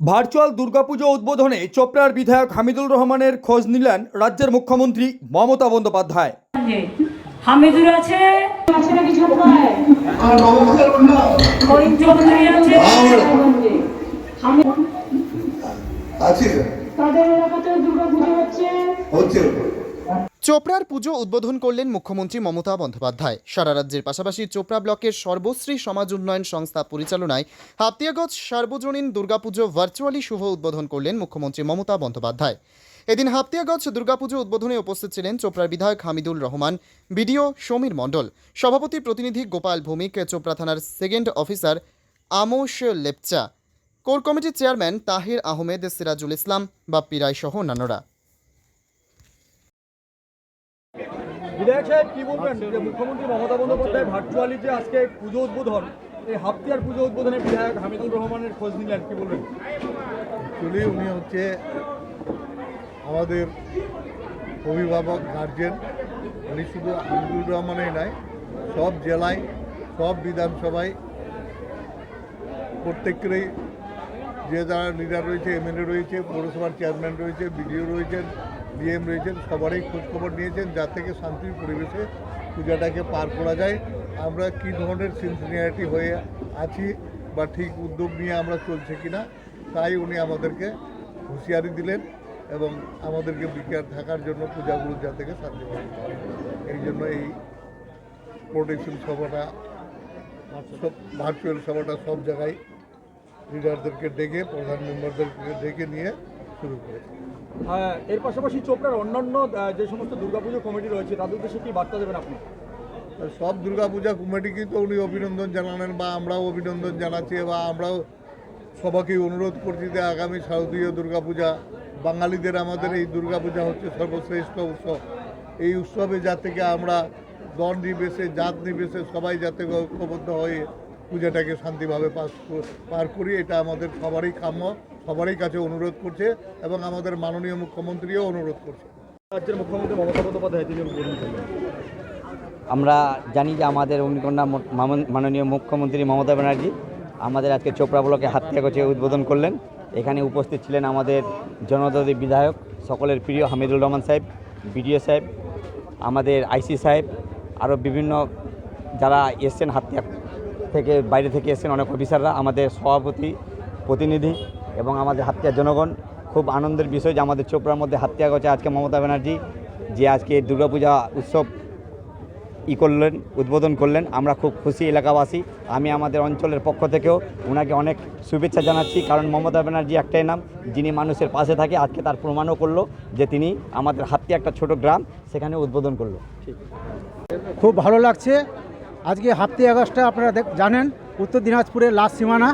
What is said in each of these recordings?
Virtual Durga Puja উদ্বোধনে চোপড়ার বিধায়ক হামিদুল রহমানের খোঁজ নিলেন রাজ্যের মুখ্যমন্ত্রী মমতা বন্দ্যোপাধ্যায়। হামিদুর আছে? তাদের এলাকাতে হচ্ছে? হচ্ছে। চোপড়ার পুজো উদ্বোধন করলেন মুখ্যমন্ত্রী মমতা বন্দ্যোপাধ্যায়। সারা রাজ্যের পাশাপাশি চোপড়া ব্লকের সর্বশ্রী সমাজ উন্নয়ন সংস্থা পরিচালনায় হাতিয়াগঞ্জ সার্বজনীন দুর্গাপুজো ভার্চুয়ালি শুভ উদ্বোধন করলেন মুখ্যমন্ত্রী মমতা বন্দ্যোপাধ্যায়। এদিন হাতিয়াগঞ্জ দুর্গাপুজো উদ্বোধনে উপস্থিত ছিলেন চোপড়ার বিধায়ক হামিদুল রহমান, বিডিও সমীর মণ্ডল, সভাপতি প্রতিনিধি গোপাল ভৌমিক, চোপড়া থানার second officer Amosh Lepcha, core কমিটির চেয়ারম্যান তাহির আহমেদ, সিরাজুল ইসলাম বাপ্পি রায় সহ অন্যান্যরা। বিধায়ক সাহেব, কি বলবেন? যে মুখ্যমন্ত্রী মমতা বন্দ্যোপাধ্যায় ভার্চুয়ালি যে আজকে পুজো উদ্বোধন, এই হাফতিয়ার পুজো উদ্বোধনে বিধায়ক হামিদুর রহমানের খোঁজ নিলেন, কি বলবেন? অ্যাকচুয়ালি উনি হচ্ছে আমাদের অভিভাবক গার্জেন উনি শুধু আমিদুর রহমানেই নয়, সব জেলায়, সব বিধানসভায় প্রত্যেকেরই যে যারা লিডার রয়েছে এমএলএ রয়েছে, পৌরসভার চেয়ারম্যান রয়েছে বিডিও রয়েছেন ডিএম রয়েছেন, সবারই খোঁজখবর নিয়েছেন যা থেকে শান্তির পরিবেশে পূজাটাকে পার করা যায়। আমরা কী ধরনের সিনসিনিয়ারিটি হয়ে আছি বা ঠিক উদ্যোগ নিয়ে আমরা চলছে কিনা, তাই উনি আমাদেরকে হুঁশিয়ারি দিলেন এবং আমাদেরকে বিকেয়ার থাকার জন্য পূজাগুলো যা থেকে শান্তি এই জন্য এই প্রোটেকশন সভাটা ভার্চুয়াল সভাটা সব জায়গায় লিডারদেরকে ডেকে প্রধান মেম্বারদেরকে ডেকে নিয়ে শুরু করে। হ্যাঁ এর পাশাপাশি চোপড়ার অন্যান্য যে সমস্ত দুর্গাপুজো কমিটি রয়েছে তাদের উদ্দেশ্যে কি বার্তা দেবেন আপনি? সব দুর্গাপূজা কমিটিকেই তো উনি অভিনন্দন জানালেন বা আমরাও অভিনন্দন জানাচ্ছি বা আমরাও সবাইকে অনুরোধ করছি যে আগামী শারদীয় দুর্গাপূজা বাঙালিদের আমাদের এই দুর্গাপূজা হচ্ছে সর্বশ্রেষ্ঠ উৎসব। এই উৎসবে যা থেকে আমরা দল নিবেশে জাত নিবেশে সবাই যাতে ঐক্যবদ্ধ হয়ে পূজাটাকে শান্তিভাবে পাস কর- পার করি এটা আমাদের সবারই কাম্য সবারই কাছে অনুরোধ করছে এবং আমাদের মাননীয় মুখ্যমন্ত্রীও অনুরোধ করছে। রাজ্যের মুখ্যমন্ত্রী মমতা বন্দ্যোপাধ্যায় তিনি আমরা জানি যে আমাদের অগ্নিকন্যা মাননীয় মুখ্যমন্ত্রী মমতা ব্যানার্জি আমাদের আজকে চোপড়া ব্লকে হাতিয়া গোছে উদ্বোধন করলেন। এখানে উপস্থিত ছিলেন আমাদের জনদলী বিধায়ক সকলের প্রিয় হামিদুল রহমান সাহেব বিডিও সাহেব আমাদের আইসি সাহেব আরও বিভিন্ন যারা এসছেন হাতিয়া থেকে, বাইরে থেকে এসছেন অনেক অফিসাররা, আমাদের সভাপতি, প্রতিনিধি এবং আমাদের হাতিয়ার জনগণ। খুব আনন্দের বিষয় যে আমাদের চোপড়ার মধ্যে হাতিয়া গছে আজকে মমতা ব্যানার্জি, যে আজকে দুর্গাপূজা উৎসব ই করলেন, উদ্বোধন করলেন। আমরা খুব খুশি এলাকাবাসী। আমি আমাদের অঞ্চলের পক্ষ থেকেও ওনাকে অনেক শুভেচ্ছা জানাচ্ছি, কারণ মমতা ব্যানার্জি একটাই নাম, যিনি মানুষের পাশে থাকে, আজকে তার প্রমাণও করল যে তিনি আমাদের হাতে একটা ছোট গ্রাম, সেখানে উদ্বোধন করল। খুব ভালো লাগছে। আজকে হাফতি আগস্টটা আপনারা জানেন, উত্তর দিনাজপুরের লাস্ট সীমানা।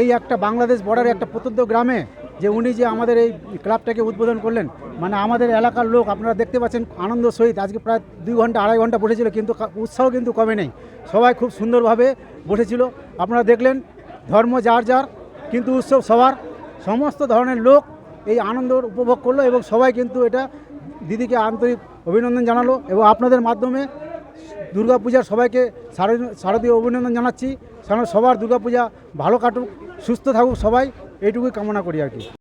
এই একটা বাংলাদেশ বর্ডারে একটা প্রত্যন্ত গ্রামে যে উনি যে আমাদের এই ক্লাবটাকে উদ্বোধন করলেন মানে আমাদের এলাকার লোক আপনারা দেখতে পাচ্ছেন আনন্দ সহিত, আজকে প্রায় দুই ঘণ্টা, আড়াই ঘণ্টা বসেছিল, কিন্তু উৎসাহ কিন্তু কমে নেই। সবাই খুব সুন্দরভাবে বসেছিল। আপনারা দেখলেন ধর্ম যার যার, কিন্তু উৎসব সবার। সমস্ত ধরনের লোক এই আনন্দ উপভোগ করল এবং সবাই কিন্তু এটা দিদিকে আন্তরিক অভিনন্দন জানালো এবং আপনাদের মাধ্যমে দুর্গাপূজার সবাইকে শারদীয় অভিনন্দন জানাচ্ছি। সবার দুর্গাপূজা ভালো কাটুক, সুস্থ থাকুক সবাই, এইটুকুই কামনা করি আর কি।